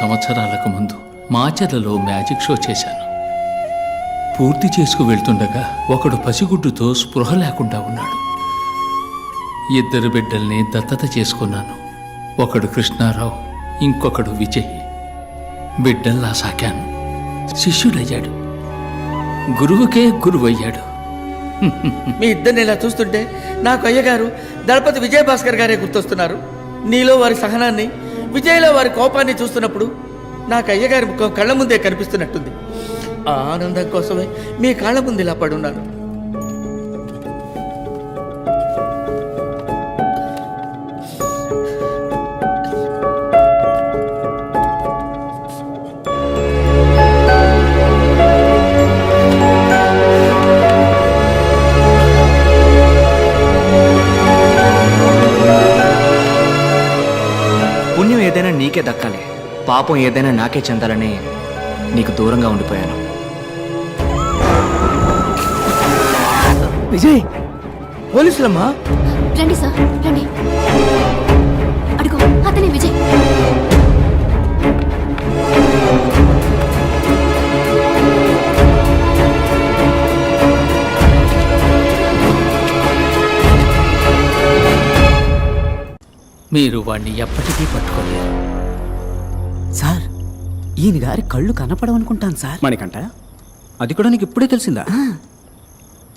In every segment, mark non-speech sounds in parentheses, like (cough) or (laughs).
సంవత్సరాలకు ముందు మాచర్లలో magic show చేశాను. పూర్తి చేసుకు వెళ్తుండగా ఒకడు పసిగుడ్డుతో స్పృహ లేకుండా ఉన్నాడు. ఇద్దరు బిడ్డల్ని దత్తత చేసుకున్నాను. ఒకడు కృష్ణారావు ఇంకొకడు విజయ్. బిడ్డల్లా సాకాను. శిష్యుడయ్యాడు. గురువుకే గురువయ్యాడు. మీ ఇద్దరిని ఇలా చూస్తుంటే నాకు అయ్యగారు దళపతి విజయభాస్కర్ గారే గుర్తొస్తున్నారు. నీలో వారి సహనాన్ని విజయ్లో వారి కోపాన్ని చూస్తున్నప్పుడు నాకు అయ్యగారి ముఖం కళ్ళ ముందే కనిపిస్తున్నట్టుంది. ఆ ఆనందం కోసమే మీ కాళ్ళ ముందు ఇలా పడున్నాను. నీకే దక్కాలి. పాపం ఏదైనా నాకే చెందాలని నీకు దూరంగా ఉండిపోయాను. విజయ్! పోలీసులమ్మా! రండి సార్ రండి. అడుగు అతనే విజయ్. మీరు వాణ్ణి ఎప్పటికీ పట్టుకోలేరు. ఈయన గారి కళ్ళు కనపడవనుకుంటాను సార్. మణికంట అది కూడా నీకు ఇప్పుడే తెలిసిందా?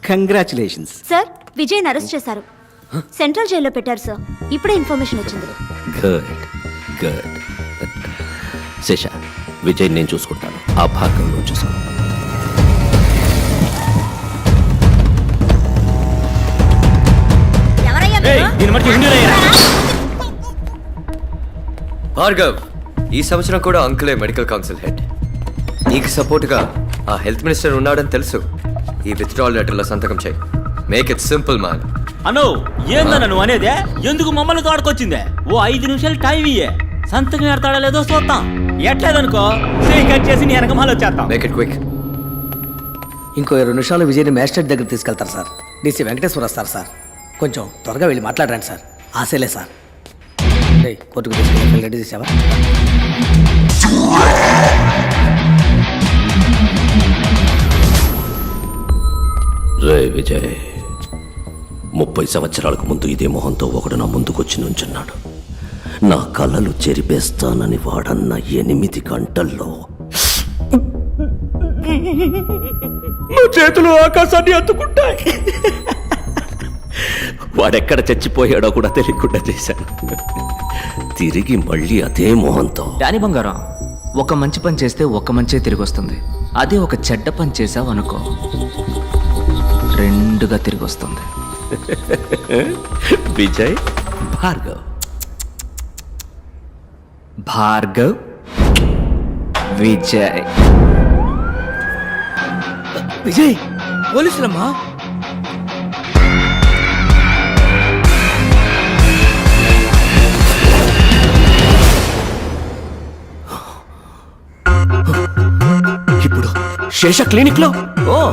కంగ్రాచులేషన్స్ సార్ విజయ్ అరెస్ట్ చేశారు. సెంట్రల్ జైల్లో పెట్టారు సార్. ఇప్పుడే ఇన్ఫర్మేషన్ వచ్చింది. గుడ్ గుడ్ శేష విజయ్ నేను చూసుకుంటాను. ఆ భాగం నువ్వు చూసుకో భార్గవ్ ఈ సంవత్సరం కూడా అంకులే మెడికల్ కౌన్సిల్ హెడ్. నీకు సపోర్ట్గా ఆ హెల్త్ మినిస్టర్ ఉన్నాడని తెలుసు. ఈ విత్డ్రాల్ లెటర్లో సంతకం చేయి. మేక్ ఇట్ సింపుల్ మ్యాన్ అను ఏందన్న నువ్వు అనేదే? ఎందుకు మమ్మల్ని తోడుకొచ్చిందే? ఓ ఐదు నిమిషాలు టైం ఇయ్యే. సంతకం ఎడతాడా లేదో చూద్దాం. ఎట్లేదనుకో చేయి కట్ చేసి నీ వెనక మళ్ళీ వచ్చేస్తాం. మేక్ ఇట్ క్విక్ ఇంకో ఇరవై నిమిషాలు విజయ్ని మ్యాజిస్ట్రేట్ దగ్గర తీసుకెళ్తారు సార్. డీసీ వెంకటేశ్వర వస్తారు సార్. కొంచెం త్వరగా వెళ్ళి మాట్లాడరండి సార్. ఆశలే సార్. రేయ్, కోర్టుకు తీసుకెళ్ళి రెడీ చేసావా రే విజయ్ ముప్పై సంవత్సరాలకు ముందు ఇదే మొహంతో ఒకడు నా ముందుకొచ్చి నుంచున్నాడు. నా కళ్ళలు చెరిపేస్తానని వాడన్న ఎనిమిది గంటల్లో. నా చేతులు ఆకాశాన్ని అందుకుంటాయి వాడెక్కడ చచ్చిపోయాడో కూడా తెలియకుండా చేశాను. తిరిగి మళ్ళీ అదే మొహంతో. డాని బంగారం ఒక మంచి పని చేస్తే ఒక మంచే తిరిగి వస్తుంది అదే ఒక చెడ్డ పని చేసావు అనుకో. రెండుగా తిరిగి వస్తుంది (laughs) విజయ్ భార్గవ్. భార్గవ్ విజయ్. విజయ్ పోలీసులమ్మా? ఇప్పుడు శేష క్లినిక్లో ఓ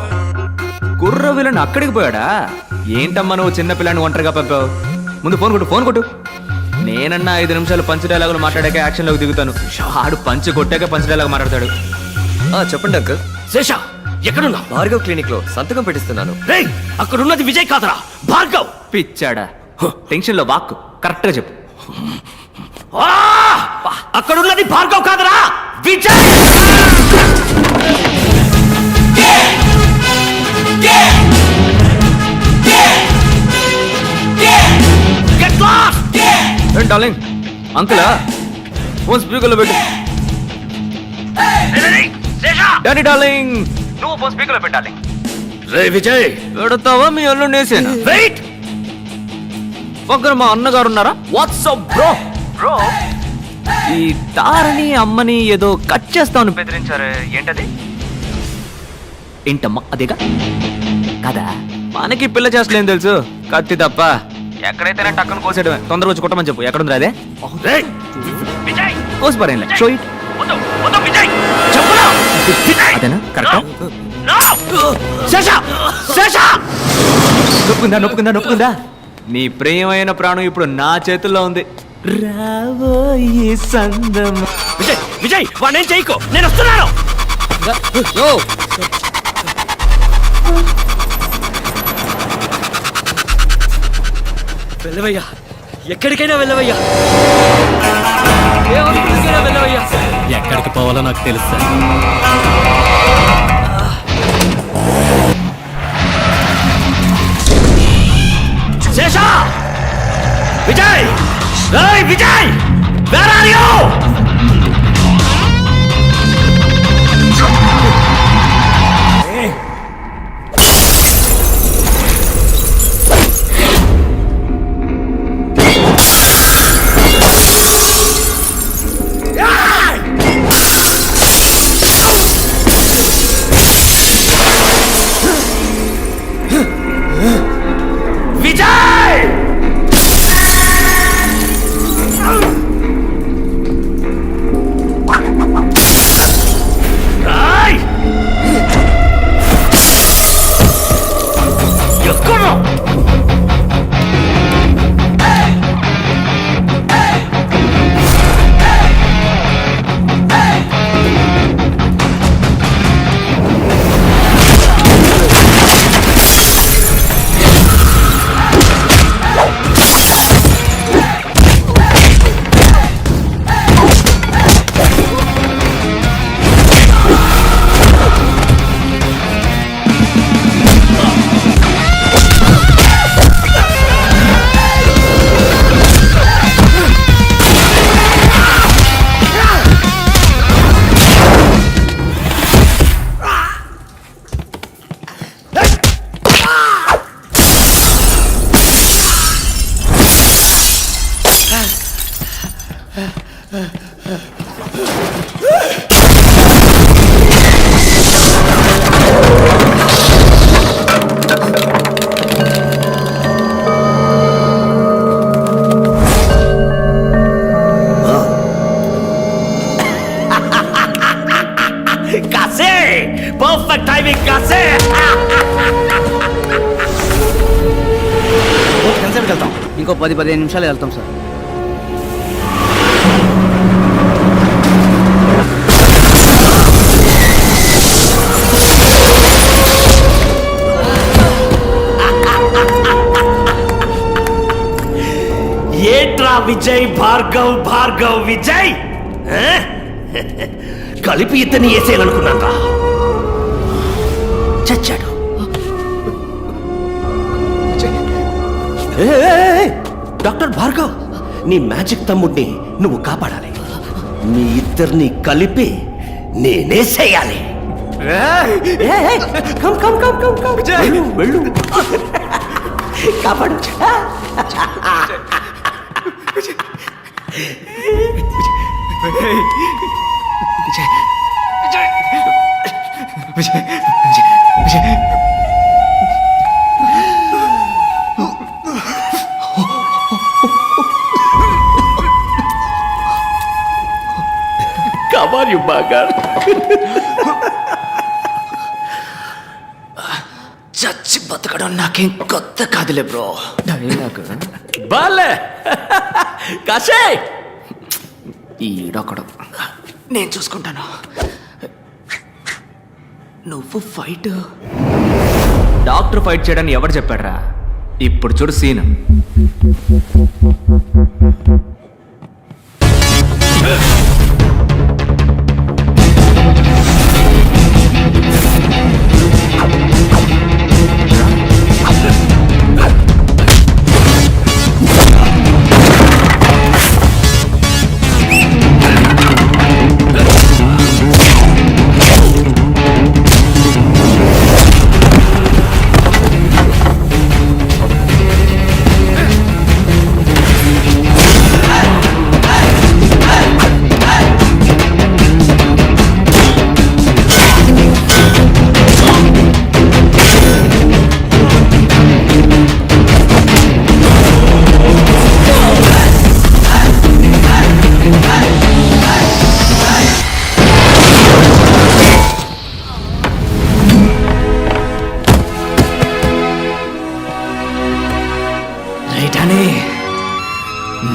కుర్ర విలన్ అక్కడికి పోయాడా? ఏంటమ్మా నువ్వు చిన్న పిల్లని ఒంటరిగా పంపావు? ముందు ఫోన్ కొట్టు ఫోన్ కొట్టు. నేనన్నా ఐదు నిమిషాలు పంచ్ డైలాగులు మాట్లాడాక యాక్షన్లోకి దిగుతాను. ఆడు పంచ్ కొట్టాక పంచ్ డైలాగ్ మాట్లాడతాడు. ఆ, చెప్పండి అంకుల్. శేష ఎక్కడున్నా భార్గవ్ క్లినిక్లో సంతకం పెట్టిస్తున్నాను. రేయ్ అక్కడున్నది విజయ్ కాదరా భార్గవ్. పిచ్చాడా. టెన్షన్లో వాక్కు. కరెక్ట్గా చెప్పు. ఆ! అక్కడున్నది భార్గవ్ డార్లింగ్ అంకులా ఫోన్ స్పీకర్లో పెట్టు. డాడీ డార్లింగ్ నువ్వు ఫోన్ స్పీకర్లో పెట్టాలి రే విజయ్. పెడతావా? మీ అల్లు నేసేనా? వెయిట్ పక్కన మా అన్నగారు ఉన్నారా? వాట్సాప్ బ్రో బ్రో ఈ తారని అమ్మని ఏదో కట్ చేస్తామని బెదిరించారే ఏంటది? ఏంటమ్మా అదేగా? కదా? మనకి పిల్ల చేస్తలేం తెలుసు. కత్తి తప్ప. ఎక్కడైతేనే టక్కన కోసేయడమే. తొందరగా వచ్చి కొట్టమని చెప్పు. ఎక్కడ ఉంది అదే? రేయ్ విజయ్! కోసి పరేంలే షో ఇట్ వద్దు వద్దు విజయ్! చెప్పురా! అదేనా? కరెక్టా నొప్పుకుందా నొప్పుకుందా నొప్పుకుందా? నీ ప్రియమైన ప్రాణం ఇప్పుడు నా చేతుల్లో ఉంది. రాబోయి సందం. విజయ్ విజయ్ వాడిని చేయకు. నేను వస్తున్నాను. వెళ్ళవయ్యా. ఎక్కడికైనా వెళ్ళవయ్యా. ఏ హాస్పిటల్కైనా వెళ్ళవయ్యా. ఎక్కడికి పోవాలో నాకు తెలుసు Sesha! Vijay! Vijay where are you కాసే పర్ఫెక్ట్ టైమింగ్ కాసే ఎంతసేపు వెళ్తాం ఇంకో పది పదిహేను నిమిషాలు వెళ్తాం సార్ విజయ్ భార్గవ్ భార్గవ్ విజయ్? కలిపి ఇతన్ని వేసేయాలనుకున్నాను చచ్చాడు. ఏ, ఏ, డాక్టర్ భార్గవ్ నీ మ్యాజిక్ తమ్ముడిని నువ్వు కాపాడాలి. మీ ఇద్దరిని కలిపి నేనేసేయాలి ఏ, ఏ, come come come come come. వెళ్ళు వెళ్ళు. కాపాడు. కమాన్ యు బాగా చచ్చి బతకడం నాకేం కొత్త కాదులే బ్రో బాలే (laughs) కాసే ఈడొకడు. నేను చూసుకుంటాను. నువ్వు ఫైట్. డాక్టర్ ఫైట్ చేయడానికి ఎవరు చెప్పాడ్రా? ఇప్పుడు చూడు సీన్.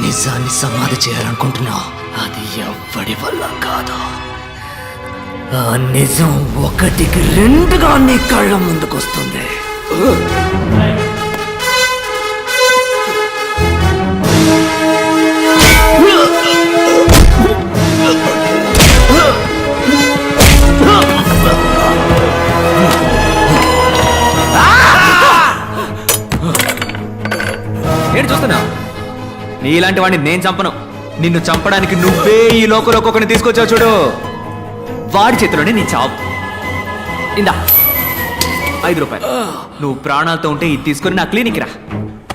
నిజాన్ని సమాధి చేయాలనుకుంటున్నా అది ఎవ్వడి వల్ల కాదు. ఆ నిజం ఒకటికి రెండుగా నీ కళ్ళ ముందుకొస్తుంది. నీలాంటి వాడిని నేను చంపను. నిన్ను చంపడానికి నువ్వే ఈ లోకంలో ఒక్కొక్కరిని తీసుకొచ్చావు చూడు. వాడి చేతిలోనే నీ చావు. ఇందా. ఐదు రూపాయలు. నువ్వు ప్రాణాలతో ఉంటే ఇది తీసుకొని నా క్లినిక్ రా.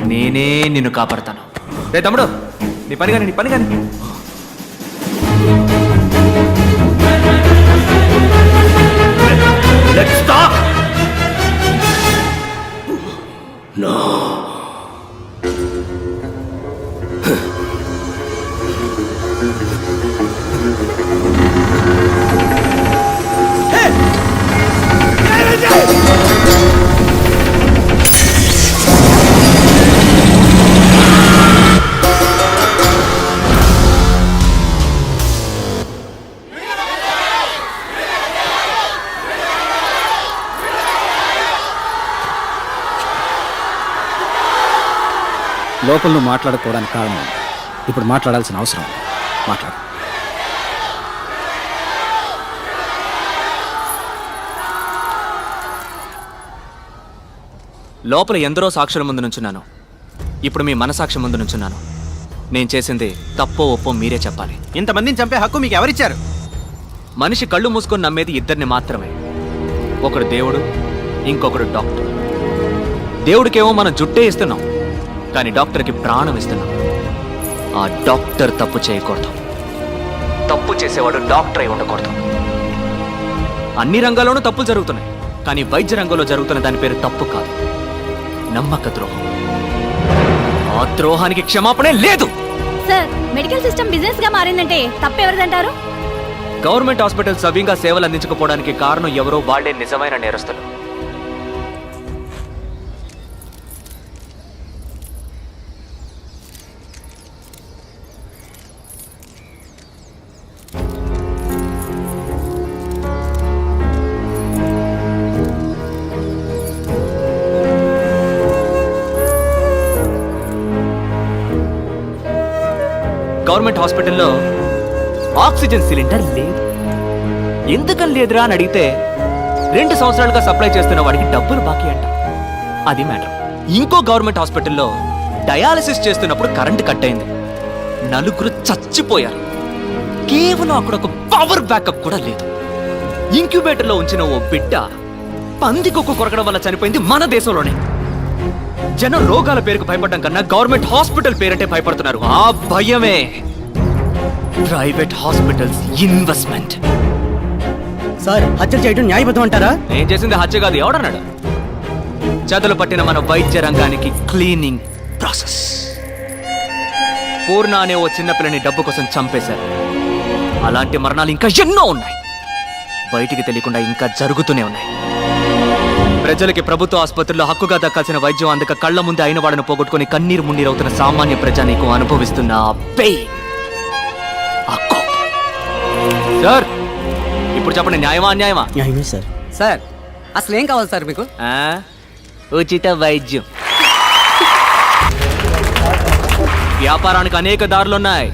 నేనే నిన్ను కాపాడతాను. రే తమ్ముడు నీ పని కానీ నీ పని కానీ. లోపల నువ్వు మాట్లాడుకోవడానికి కారణం. ఇప్పుడు మాట్లాడాల్సిన అవసరం. మాట్లాడు. లోపల ఎందరో సాక్షుల ముందు నుంచున్నాను. ఇప్పుడు మీ మనసాక్షి ముందు నుంచున్నాను. నేను చేసింది తప్పో ఒప్పో మీరే చెప్పాలి. ఇంతమందిని చంపే హక్కు మీకు ఎవరిచ్చారు? మనిషి కళ్ళు మూసుకొని నమ్మేది ఇద్దరిని మాత్రమే. ఒకడు దేవుడు ఇంకొకడు డాక్టర్. దేవుడికేమో మనం జుట్టే ఇస్తున్నాం. కానీ డాక్టర్కి ప్రాణం ఇస్తున్నాం. ఆ డాక్టర్ తప్పు చేయకూడదు. తప్పు చేసేవాడు డాక్టర్ అయి ఉండకూడదు. అన్ని రంగాల్లోనూ తప్పులు జరుగుతున్నాయి. కానీ వైద్య రంగంలో జరుగుతున్న దాని పేరు తప్పు కాదు. నమ్మక ద్రోహం. ఆ ద్రోహానికి క్షమాపణే లేదు. సార్ మెడికల్ సిస్టమ్ బిజినెస్గా మారిందంటే తప్పెవరిదంటారు గవర్నమెంట్ హాస్పిటల్ సవ్యంగా సేవలు అందించకపోవడానికి కారణం ఎవరో వాళ్ళే నిజమైన నేరస్తులు. గవర్నమెంట్ హాస్పిటల్లో ఆక్సిజన్ సిలిండర్ లేదు. ఎందుకని లేదురా అని అడిగితే రెండు సంవత్సరాలుగా సప్లై చేస్తున్న వాడికి డబ్బులు బాకీ అంట. అది మ్యాటర్. ఇంకో గవర్నమెంట్ హాస్పిటల్లో డయాలసిస్ చేస్తున్నప్పుడు కరెంట్ కట్ అయింది. నలుగురు చచ్చిపోయారు. కేవలం అక్కడ ఒక పవర్ బ్యాకప్ కూడా లేదు. ఇంక్యుబేటర్లో ఉంచిన ఓ బిడ్డ పందికొక్కు కొరకడం వల్ల చనిపోయింది మన దేశంలోనే. జనం రోగాల పేరుకు భయపడడం కన్నా గవర్నమెంట్ హాస్పిటల్ పేరంటే భయపడుతున్నారు. ఆ భయమే. Private hospitals investment. సార్ హత్య చేయడం న్యాయబద్ధం అంటారా? నేను చేసింది హత్య కాదు ఎవడన్నాడు? చేతులు పట్టిన మన వైద్య రంగానికి క్లీనింగ్ ప్రాసెస్ పూర్ణ అనే ఓ చిన్నపిల్లని డబ్బు కోసం చంపేశారు. అలాంటి మరణాలు ఇంకా ఎన్నో ఉన్నాయి. బయటికి తెలియకుండా ఇంకా జరుగుతూనే ఉన్నాయి. ప్రజలకి ప్రభుత్వ ఆసుపత్రుల్లో హక్కుగా దక్కాల్సిన వైద్యం అందక కళ్ళ ముందే అయిన వాడిని పోగొట్టుకుని కన్నీరు మున్నీరవుతున్న సామాన్య ప్రజా నీకు అనుభవిస్తున్న పెయిన్ సార్ ఇప్పుడు చెప్పండి న్యాయమా అన్యాయమా? న్యాయమే సార్. సార్ అసలు ఏం కావాలి సార్ మీకు? ఆ? ఉచిత వైద్యం. వ్యాపారానికి అనేక దారులున్నాయి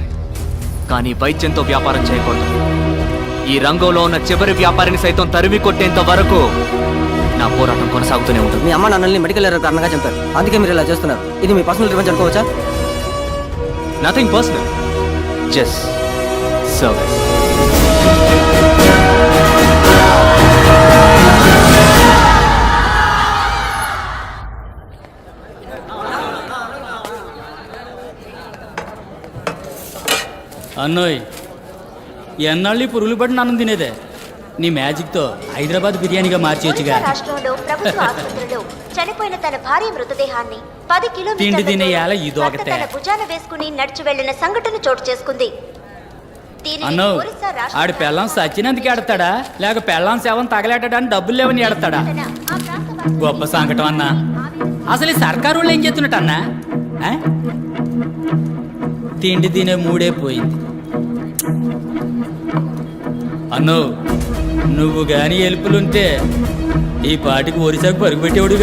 కానీ వైద్యంతో వ్యాపారం చేయకూడదు. ఈ రంగంలో ఉన్న చివరి వ్యాపారిని సైతం తరిమి కొట్టేంత వరకు నా పోరాటం కొనసాగుతూనే ఉంటుంది. మీ అమ్మ నాన్నల్ని మెడికల్ ఎర్రర్ కారణంగా చంపారు. అందుకే మీరు ఇలా చేస్తున్నారు. ఇది మీ పర్సనల్ రివెంజ్ అనుకోవచ్చా? నథింగ్ పర్సనల్ జస్ట్ సర్వీస్ అన్నోయ్ ఎన్నాళ్ళు ఈ పురుగులు పడిన అన్నం తినేదే? నీ మ్యాజిక్తో హైదరాబాద్ బిర్యానీగా మార్చేయచ్చుగా. రాష్ట్రంలో ప్రభుత్వ ఆసుపత్రిలో చనిపోయిన తన భార్య మృతదేహాన్ని పది తిండి కిలోమీటర్ల తినేయాల ఇదో భర్త ఒకటే. తన భుజాన వేసుకుని నడిచి వెళ్ళిన సంఘటన చోటు చేసుకుంది. దీనిని అన్నో ఒరిస్సా రాష్ట్ర ఆడి పెళ్ళం సచ్చినందుకు ఎడతాడా లేక పెళ్ళం సేవం తగలేటడానికి డబ్బులు లేవని ఎడతాడా ఆ ప్రాంత గొప్ప సంకటం అన్నా. అసలు ఈ సర్కారు వాళ్ళు ఏం చేస్తున్నట్టు అన్నా? ఆ? తిండి తినే మూడే పోయింది. అన్నో నువ్వు గాని ఎలుపులుంటే ఈ పాటికి ఒరిసాకు పరుగు పెట్టేవాడు